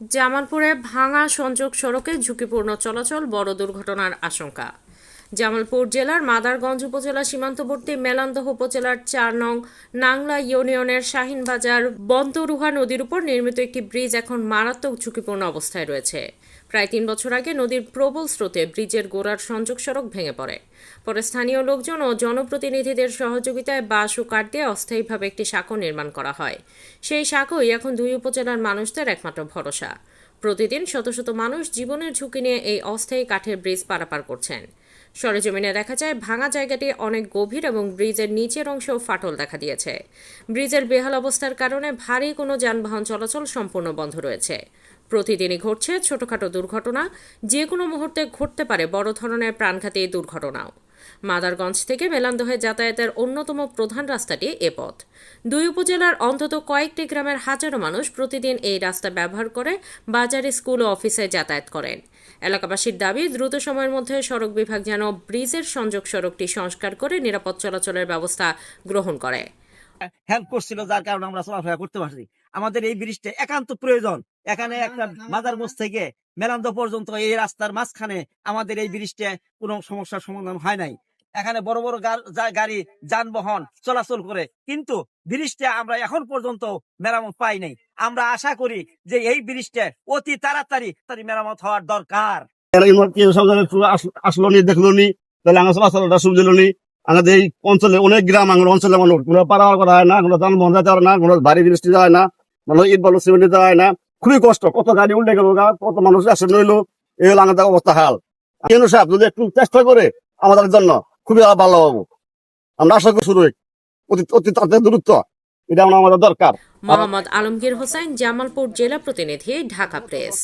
জামালপুরে ভাঙা সংযোগ সড়কে ঝুঁকিপূর্ণ চলাচল বড় দুর্ঘটনার আশঙ্কা। জামালপুর জেলার মাদারগঞ্জ উপজেলা সীমান্তবর্তী মেলান্দহ উপজেলার চার নং নাংলা ইউনিয়নের শাহিনবাজার বন্তরুহা নদীর উপর নির্মিত একটি ব্রিজ এখন মারাত্মক ঝুঁকিপূর্ণ অবস্থায় রয়েছে। প্রায় তিন বছর আগে নদীর প্রবল স্রোতে ব্রিজের গোড়ার সংযোগ সড়ক ভেঙে পড়ে। পরে স্থানীয় লোকজন ও জনপ্রতিনিধিদের সহযোগিতায় বাঁশ ও কাঠ দিয়ে অস্থায়ীভাবে একটি সাঁকো নির্মাণ করা হয়। সেই সাঁকোই এখন দুই উপজেলার মানুষদের একমাত্র ভরসা। প্রতিদিন শত শত মানুষ জীবনের ঝুঁকি নিয়ে এই অস্থায়ী কাঠের ব্রিজ পারাপার করছেন। সরেজমিনে দেখা যায়, ভাঙা জায়গাটি অনেক গভীর এবং ব্রিজের নিচের অংশেও ফাটল দেখা দিয়েছে। ব্রিজের বেহাল অবস্থার কারণে ভারী কোনো যানবাহন চলাচল সম্পূর্ণ বন্ধ রয়েছে। প্রতিদিনই ঘটছে ছোটখাটো দুর্ঘটনা যে কোনো মুহূর্তে ঘটতে পারে বড় ধরনের প্রাণঘাতী দুর্ঘটনাও। মাদারগঞ্জ থেকে মেলান্দহে যাতায়াতের অন্যতম প্রধান রাস্তাটি এ পথ। দুই উপজেলার অন্তত কয়েকটি গ্রামের হাজারো মানুষ প্রতিদিন এই রাস্তা ব্যবহার করে বাজারে স্কুল ও অফিসে যাতায়াত করেন। এলাকাবাসীর দাবি, দ্রুত সময়ের মধ্যে সড়ক বিভাগ যেন ব্রিজের সংযোগ সড়কটি সংস্কার করে নিরাপদ চলাচলের ব্যবস্থা গ্রহণ করে। হেল্প করছিল, যার কারণে আমরা চলাফেরা করতে পারছি। আমাদের এই ব্রিজটা একান্ত প্রয়োজন। এখানে একটা মাদারগঞ্জ থেকে মেলান্দ পর্যন্ত এই রাস্তার মাঝখানে আমাদের এই ব্রিজটা কোনো সমস্যার সমাধান হয় নাই। এখানে বড় বড় গাড়ি যানবাহন চলাচল করে। কিন্তু ব্রিজটা আমরা এখন পর্যন্ত মেরামত পাই নাই। আমরা আশা করি যে এই ব্রিজটা অতি তাড়াতাড়ি তাড়াতাড়ি মেরামত হওয়ার দরকার। পুরো আসলো নি দেখল নি? তাহলে আমার চলাচলটা সুবিধা নি। আমাদের এই অঞ্চলে অনেক গ্রাম আমার অঞ্চলে মানুষ কোনো পারাবার করা হয় না কোনো যানবাহন যাতে হয় না কোনো ভারী বৃষ্টি যায় না কোনো ইট বালু সিমেন্ট হয় না। খুবই কষ্ট। কত গাড়ি উল্টে গেল কত মানুষ আসে নইলো এই হলো আমাদের অবস্থা হাল। কেন সাহেব, যদি একটু চেষ্টা করে আমাদের জন্য, খুবই ভালো হব। আমরা আশা করি শুরু অতি অতি তাদের দূরত্ব, এটা আমাদের দরকার। মোহাম্মদ আলমগীর হোসেন, জামালপুর জেলা প্রতিনিধি, ঢাকা প্রেস।